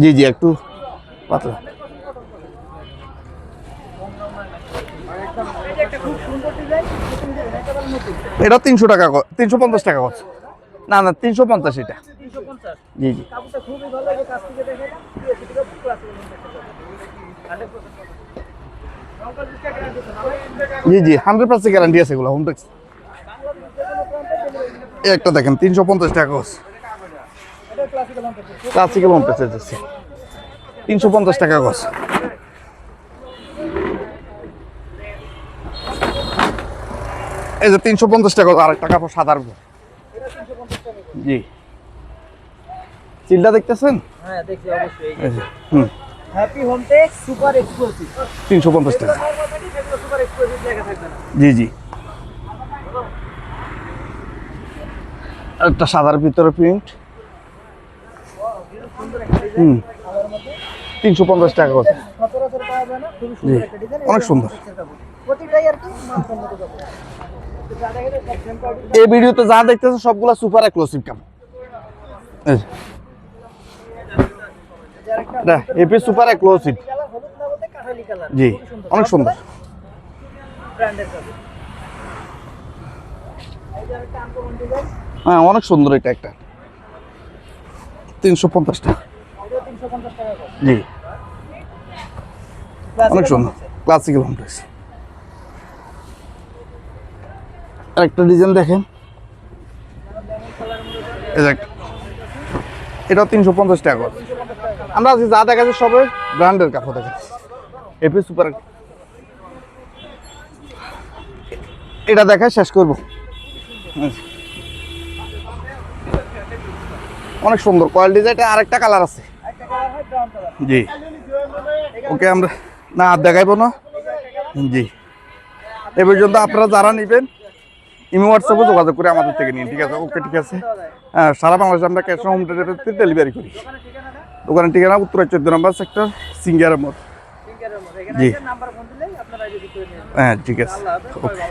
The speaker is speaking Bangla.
জি জি, একটু পাতলা। এটা তিনশো টাকা তিনশো পঞ্চাশ টাকা কত না না, তিনশো পঞ্চাশ এটা। জি জি। জি জি হান্ড্রেড পার্সেন্ট গ্যারান্টি আছে এগুলো হোম টেক্স একটা দেখেন, তিনশো পঞ্চাশ টাকা কস ক্লাসিক্যাল হোম টেক্স আছে। তিনশো পঞ্চাশ টাকা কস এই যে তিনশো পঞ্চাশ টাকা আর একটা কাপড় সাদার। জি। চিলটা দেখতেছেন? হ্যাঁ হুম। Happy home tech super exclusive তিনশো পঞ্চাশ টাকা। সেগুলো সুপার এক্সক্লুসিভ লেখা থাকবে জি। জি একটা সাদার ভিতরে প্রিন্ট হুম। তিনশো পঞ্চাশ টাকা খুবই জি, অনেক সুন্দর। এই ভিডিওতে যা দেখতেছে সবগুলা সুপার এক্সক্লুসিভ এটা এপি সুপার এক্সক্লুসিভ জি অনেক সুন্দর। হ্যাঁ অনেক সুন্দর এটা একটা। তিনশো পঞ্চাশ টাকা এটা জি। অনেক সুন্দর। ক্লাসিক্যাল হোম টেক্স একটা ডিজাইন দেখেন। এটাও তিনশো পঞ্চাশ টাকা আমরা আজকে যা দেখাচ্ছি সবে ব্র্যান্ডের কাপড় দেখাচ্ছি। AP super. এটা দেখায় শেষ করব। অনেক সুন্দর। কোয়ালিটি এটা আরেকটা কালার আছে। একটা কালার জি। ওকে আমরা না আর দেখাইবো না। জি। এ পর্যন্ত আপনারা যারা নেবেন ইমো হোয়াটসঅ্যাপে যোগাযোগ করে আমাদের থেকে নিন ঠিক আছে? ওকে ঠিক আছে? হ্যাঁ সারা বাংলাদেশে আমরা ক্যাশ হোম ডেলিভারিতে ডেলিভারি করি। দোকানের ঠিকানা উত্তর চোদ্দ নম্বর সেক্টর মধ্যে এখানে জি। হ্যাঁ ঠিক আছে। ওকে।